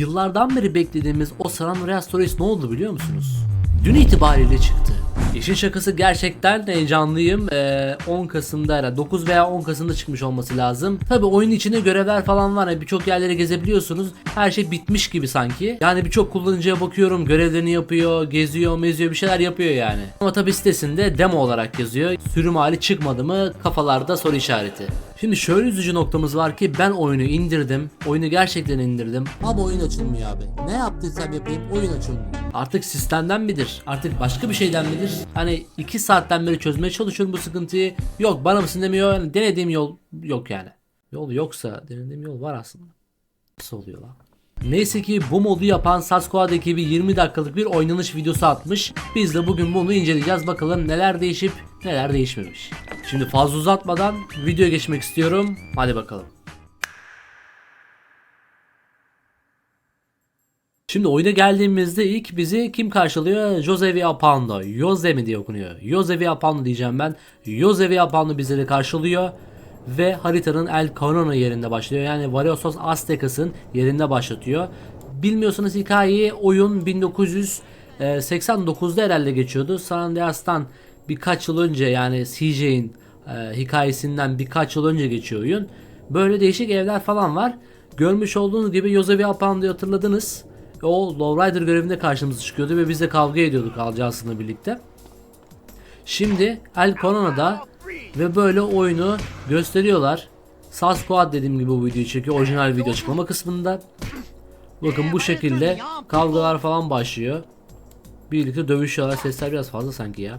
Yıllardan beri beklediğimiz o San Andreas Stories ne oldu biliyor musunuz? Dün itibariyle çıktı. İşin şakası gerçekten heyecanlıyım. Ee, 10 Kasım'da herhalde 9 veya 10 Kasım'da çıkmış olması lazım. Tabi oyun içinde görevler falan var. Yani birçok yerlere gezebiliyorsunuz. Her şey bitmiş gibi sanki. Yani birçok kullanıcıya bakıyorum. Görevlerini yapıyor, geziyor, meziyor bir şeyler yapıyor yani. Ama tabi sitesinde demo olarak yazıyor. Sürüm hali çıkmadı mı kafalarda soru işareti. Şimdi şöyle üzücü noktamız var ki ben oyunu indirdim. Oyunu gerçekten indirdim. Ama oyun açılmıyor abi. Ne yaptıysam yapayım oyun açılmıyor. Artık sistemden midir? Artık başka bir şeyden midir? Hani 2 saatten beri çözmeye çalışıyorum bu sıkıntıyı. Yok bana mısın demiyor. Yani denediğim yol yok yani. Yol yoksa denediğim yol var aslında. Nasıl oluyor lan? Neyse ki bu modu yapan Sasquatch ekibi 20 dakikalık bir oynanış videosu atmış. Biz de bugün bunu inceleyeceğiz bakalım neler değişip neler değişmemiş. Şimdi fazla uzatmadan videoya geçmek istiyorum. Hadi bakalım. Şimdi oyuna geldiğimizde ilk bizi kim karşılıyor? Jose Viapando. Jose mi diye okunuyor. Jose Viapando diyeceğim ben. Jose Viapando bizleri karşılıyor. Ve haritanın El Corona yerinde başlıyor. Yani Variosos Aztecas'ın yerinde başlatıyor. Bilmiyorsanız hikayeyi oyun 1989'da herhalde geçiyordu. San Andreas'tan birkaç yıl önce yani CJ'in e, hikayesinden birkaç yıl önce geçiyor oyun. Böyle değişik evler falan var. Görmüş olduğunuz gibi Jose Viapando'yu hatırladınız. O Lowrider görevinde karşımıza çıkıyordu ve biz de kavga ediyorduk Alcas'ınla birlikte. Şimdi El Corona'da ve böyle oyunu gösteriyorlar. Sasquatch dediğim gibi bu videoyu çekiyor. Orijinal video açıklama kısmında. Bakın bu şekilde kavgalar falan başlıyor. Birlikte dövüşüyorlar. Sesler biraz fazla sanki ya.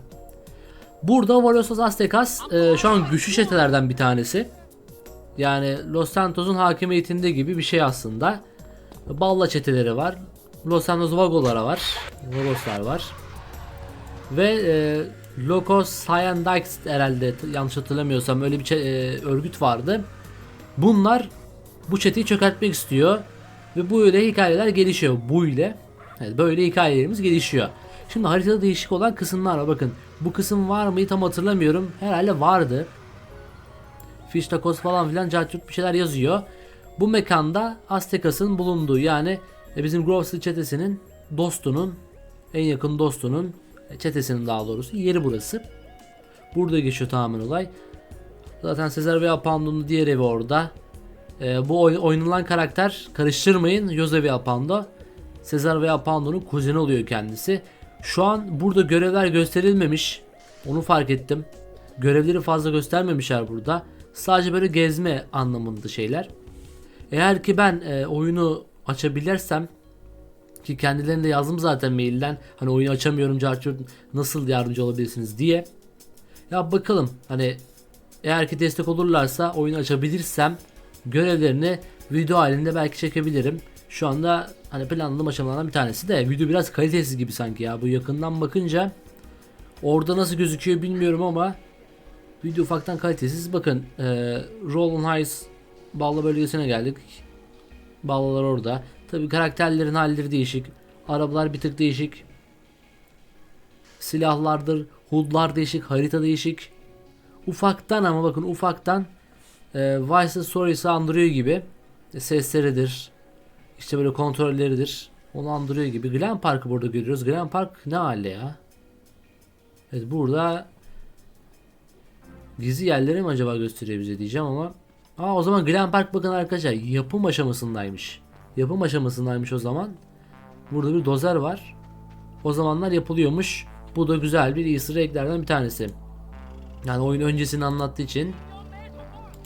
Burada Variosos Aztecas e, şu an güçlü çetelerden bir tanesi. Yani Los Santos'un hakimiyetinde gibi bir şey aslında. Balla çeteleri var. Los Santos Vago'lara var. Vagoslar var. Ve e, Locos Hyandix herhalde yanlış hatırlamıyorsam öyle bir e, örgüt vardı. Bunlar bu çeteyi çökertmek istiyor. Ve bu ile hikayeler gelişiyor. Bu ile. Evet, böyle hikayelerimiz gelişiyor. Şimdi haritada değişik olan kısımlar var. Bakın bu kısım var mıydı tam hatırlamıyorum. Herhalde vardı. Fish tacos falan filan cartçut bir şeyler yazıyor. Bu mekanda Aztecas'ın bulunduğu yani e, bizim Grove Street çetesinin dostunun en yakın dostunun e, çetesinin daha doğrusu yeri burası. Burada geçiyor tamamen olay. Zaten Cesar ve Apando'nun diğer evi orada. E, bu oy- oynanılan karakter karıştırmayın. Jose ve Apando. Cesar ve Apando'nun kuzeni oluyor kendisi. Şu an burada görevler gösterilmemiş. Onu fark ettim. Görevleri fazla göstermemişler burada. Sadece böyle gezme anlamında şeyler. Eğer ki ben e, oyunu açabilirsem ki kendilerine de yazdım zaten mailden hani oyunu açamıyorum Carchur nasıl yardımcı olabilirsiniz diye. Ya bakalım hani eğer ki destek olurlarsa oyunu açabilirsem görevlerini video halinde belki çekebilirim. Şu anda hani planladığım aşamalardan bir tanesi de video biraz kalitesiz gibi sanki ya bu yakından bakınca orada nasıl gözüküyor bilmiyorum ama video ufaktan kalitesiz. Bakın e, Roland Heights Ballı bölgesine geldik. Ballılar orada. Tabi karakterlerin halleri değişik. Arabalar bir tık değişik. Silahlardır, hudlar değişik, harita değişik. Ufaktan ama bakın ufaktan e, Vice Stories'i andırıyor gibi. E, sesleridir. İşte böyle kontrolleridir. Onu andırıyor gibi. Glen Park'ı burada görüyoruz. Glen Park ne halde ya? Evet burada gizli yerleri mi acaba gösteriyor bize diyeceğim ama Aa o zaman Glen Park bakın arkadaşlar yapım aşamasındaymış. Yapım aşamasındaymış o zaman. Burada bir dozer var. O zamanlar yapılıyormuş. Bu da güzel bir easter egg'lerden bir tanesi. Yani oyun öncesini anlattığı için.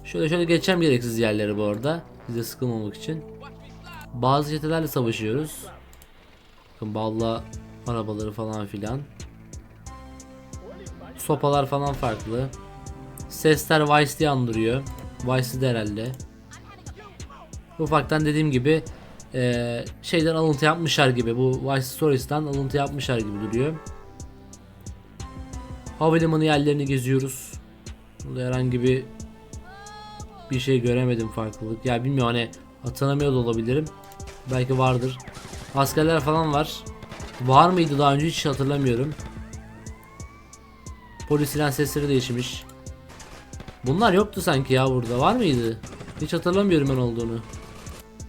Şöyle şöyle geçeceğim gereksiz yerleri bu arada. Bize sıkılmamak için. Bazı çetelerle savaşıyoruz. Bakın balla arabaları falan filan. Sopalar falan farklı. Sesler Vice diye andırıyor. Vice'de herhalde. Ufaktan dediğim gibi eee, şeyden alıntı yapmışlar gibi. Bu Vice Stories'tan alıntı yapmışlar gibi duruyor. Havalimanı yerlerini geziyoruz. Burada herhangi bir bir şey göremedim farklılık. Ya bilmiyorum hani hatırlamıyor da olabilirim. Belki vardır. Askerler falan var. Var mıydı daha önce hiç hatırlamıyorum. Polis siren sesleri değişmiş. Bunlar yoktu sanki ya burada. Var mıydı? Hiç hatırlamıyorum ben olduğunu.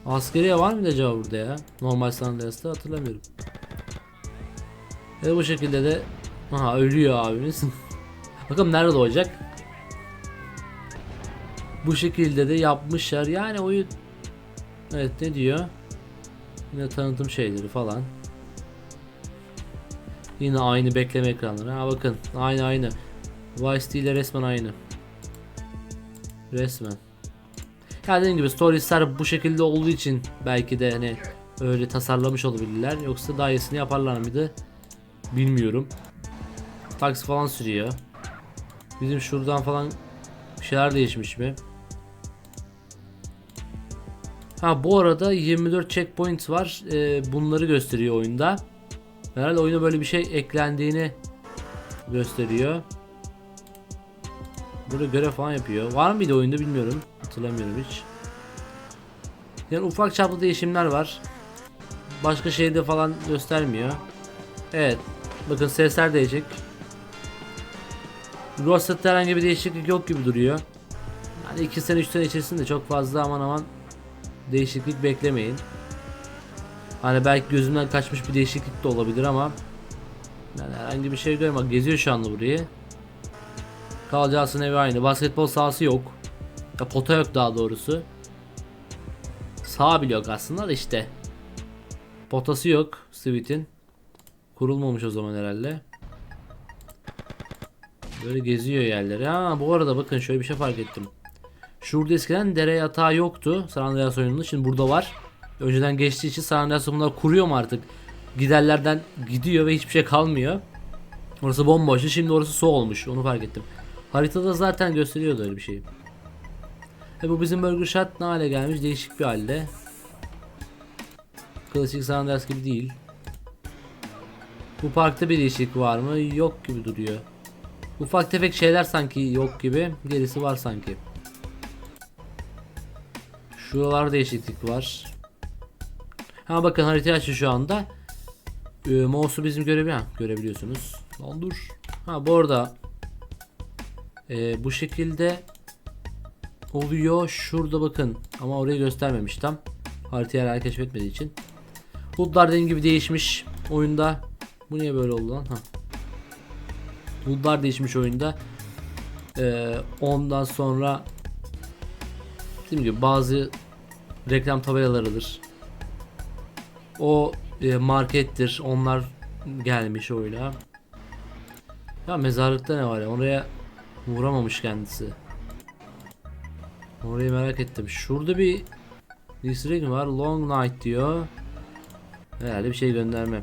Askeriye var mıydı acaba burada ya? Normal San Andreas'ta hatırlamıyorum. Ve bu şekilde de Aha ölüyor abimiz. Bakalım nerede doğacak. Bu şekilde de yapmışlar. Yani oyun Evet ne diyor? Yine tanıtım şeyleri falan. Yine aynı bekleme ekranları. Ha bakın aynı aynı. Vice ile resmen aynı. Resmen. Ya dediğim gibi storiesler bu şekilde olduğu için belki de hani öyle tasarlamış olabilirler. Yoksa daha iyisini yaparlar mıydı? Bilmiyorum. Taksi falan sürüyor. Bizim şuradan falan bir şeyler değişmiş mi? Ha bu arada 24 checkpoint var. Ee, bunları gösteriyor oyunda. Herhalde oyuna böyle bir şey eklendiğini gösteriyor. Burada görev falan yapıyor. Var mıydı oyunda bilmiyorum. Hatırlamıyorum hiç. Yani ufak çaplı değişimler var. Başka şeyde falan göstermiyor. Evet. Bakın sesler değişik. Roster'da herhangi bir değişiklik yok gibi duruyor. Yani 2 sene 3 sene içerisinde çok fazla aman aman değişiklik beklemeyin. Hani belki gözümden kaçmış bir değişiklik de olabilir ama yani herhangi bir şey. Bak geziyor şu anda burayı. Kalacağısın evi aynı. Basketbol sahası yok. Ya pota yok daha doğrusu. Sağ bile yok aslında da işte. Potası yok Sweet'in. Kurulmamış o zaman herhalde. Böyle geziyor yerleri. Ha bu arada bakın şöyle bir şey fark ettim. Şurada eskiden dere yatağı yoktu San Andreas oyununda. Şimdi burada var. Önceden geçtiği için San Andreas bunlar kuruyor mu artık? Giderlerden gidiyor ve hiçbir şey kalmıyor. Orası bomboştu. Şimdi orası su olmuş. Onu fark ettim. Haritada zaten gösteriyordu öyle bir şey. E bu bizim Burger Shot ne hale gelmiş? Değişik bir halde. Klasik San Andreas gibi değil. Bu parkta bir değişiklik var mı? Yok gibi duruyor. Ufak tefek şeyler sanki yok gibi. Gerisi var sanki. Şuralarda değişiklik var. Ha bakın haritayı açtı şu anda. Ee, mouse'u bizim ha, görebiliyorsunuz. Lan dur. Ha bu arada ee, bu şekilde oluyor. Şurada bakın ama orayı göstermemiş tam. Haritayı hala keşfetmediği için. HUD'lar dediğim gibi değişmiş oyunda. Bu niye böyle oldu lan? Ha. HUD'lar değişmiş oyunda. Ee, ondan sonra dediğim gibi bazı reklam tabelalarıdır. O e, markettir. Onlar gelmiş oyuna. Ya mezarlıkta ne var ya? Oraya vuramamış kendisi. Orayı merak ettim. Şurada bir mi var? Long night diyor. Herhalde bir şey gönderme.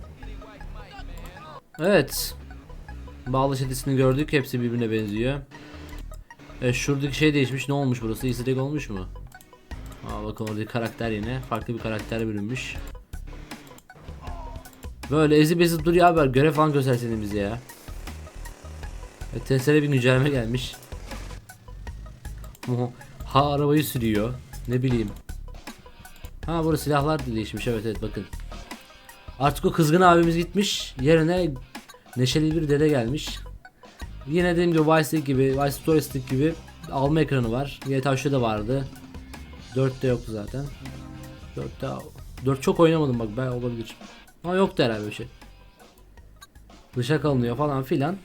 Evet. Bağlı şedisini gördük. Hepsi birbirine benziyor. E, şuradaki şey değişmiş. Ne olmuş burası? Easter olmuş mu? Aa bakın oradaki karakter yine. Farklı bir karakter bürünmüş. Böyle ezip ezip duruyor haber. Görev falan gösterseydin bize ya. E, bir güncelleme gelmiş. Ha arabayı sürüyor. Ne bileyim. Ha burada silahlar değişmiş. Evet evet bakın. Artık o kızgın abimiz gitmiş. Yerine neşeli bir dede gelmiş. Yine dediğim gibi Vice gibi, Vice Story Stick gibi alma ekranı var. GTA 3'te de vardı. 4'te yoktu zaten. 4'te 4 çok oynamadım bak ben olabilir. Ama yoktu herhalde bir şey. Dışa kalınıyor falan filan.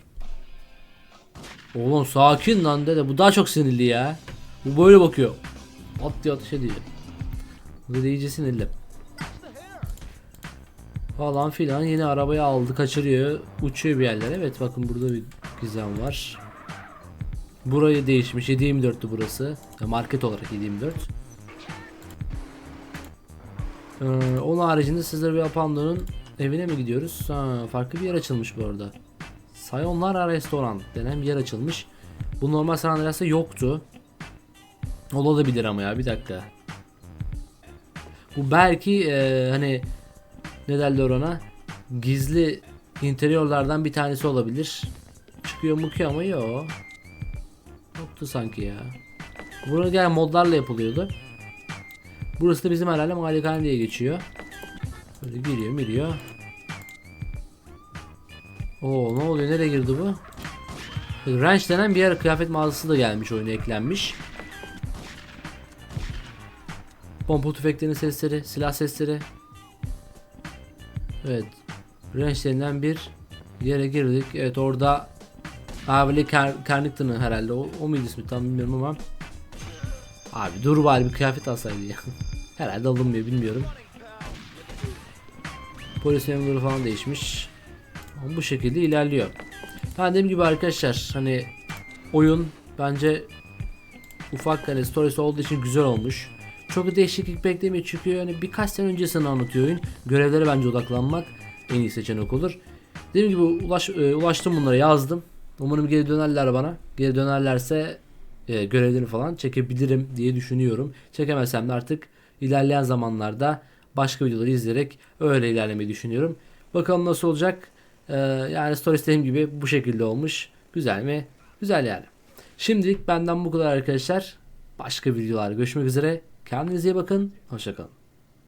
Oğlum sakin lan dede bu daha çok sinirli ya. Bu böyle bakıyor. At diye ateş ediyor. Bu da iyice sinirli. Falan filan yine arabayı aldı kaçırıyor uçuyor bir yerlere. Evet bakın burada bir gizem var. Burayı değişmiş 724'tü burası. Market olarak 724. Ee, onun haricinde sizlere bir Apando'nun evine mi gidiyoruz? Ha, farklı bir yer açılmış bu arada. Sayonara Restoran denen bir yer açılmış. Bu normal San Andreas'ta yoktu. Olabilir ama ya bir dakika. Bu belki e, hani ne derler ona gizli interiorlardan bir tanesi olabilir. Çıkıyor mukuyor ama yok. Yoktu sanki ya. Burada gelen modlarla yapılıyordu. Burası da bizim herhalde malikane diye geçiyor. Böyle giriyor giriyor. Oo ne oluyor nereye girdi bu? Ranch denen bir yer kıyafet mağazası da gelmiş oyuna eklenmiş. Pompa tüfeklerinin sesleri, silah sesleri. Evet. Range'lerinden bir yere girdik. Evet orada Avli Carnington'ı herhalde. O, o muydu ismi tam bilmiyorum ama. Abi dur bari bir kıyafet alsaydı ya. herhalde alınmıyor bilmiyorum. Polis memuru falan değişmiş. Bu şekilde ilerliyor. Ha, dediğim gibi arkadaşlar hani oyun bence ufak hani storiesi olduğu için güzel olmuş. Çok değişiklik beklemiyor çünkü hani birkaç sene öncesini anlatıyor oyun. Görevlere bence odaklanmak en iyi seçenek olur. Dediğim gibi ulaş, e, ulaştım bunlara yazdım. Umarım geri dönerler bana. Geri dönerlerse e, görevlerini falan çekebilirim diye düşünüyorum. Çekemezsem de artık ilerleyen zamanlarda başka videoları izleyerek öyle ilerlemeyi düşünüyorum. Bakalım nasıl olacak. Ee, yani story dediğim gibi bu şekilde olmuş. Güzel mi? Güzel yani. Şimdilik benden bu kadar arkadaşlar. Başka videolar görüşmek üzere. Kendinize iyi bakın. Hoşçakalın.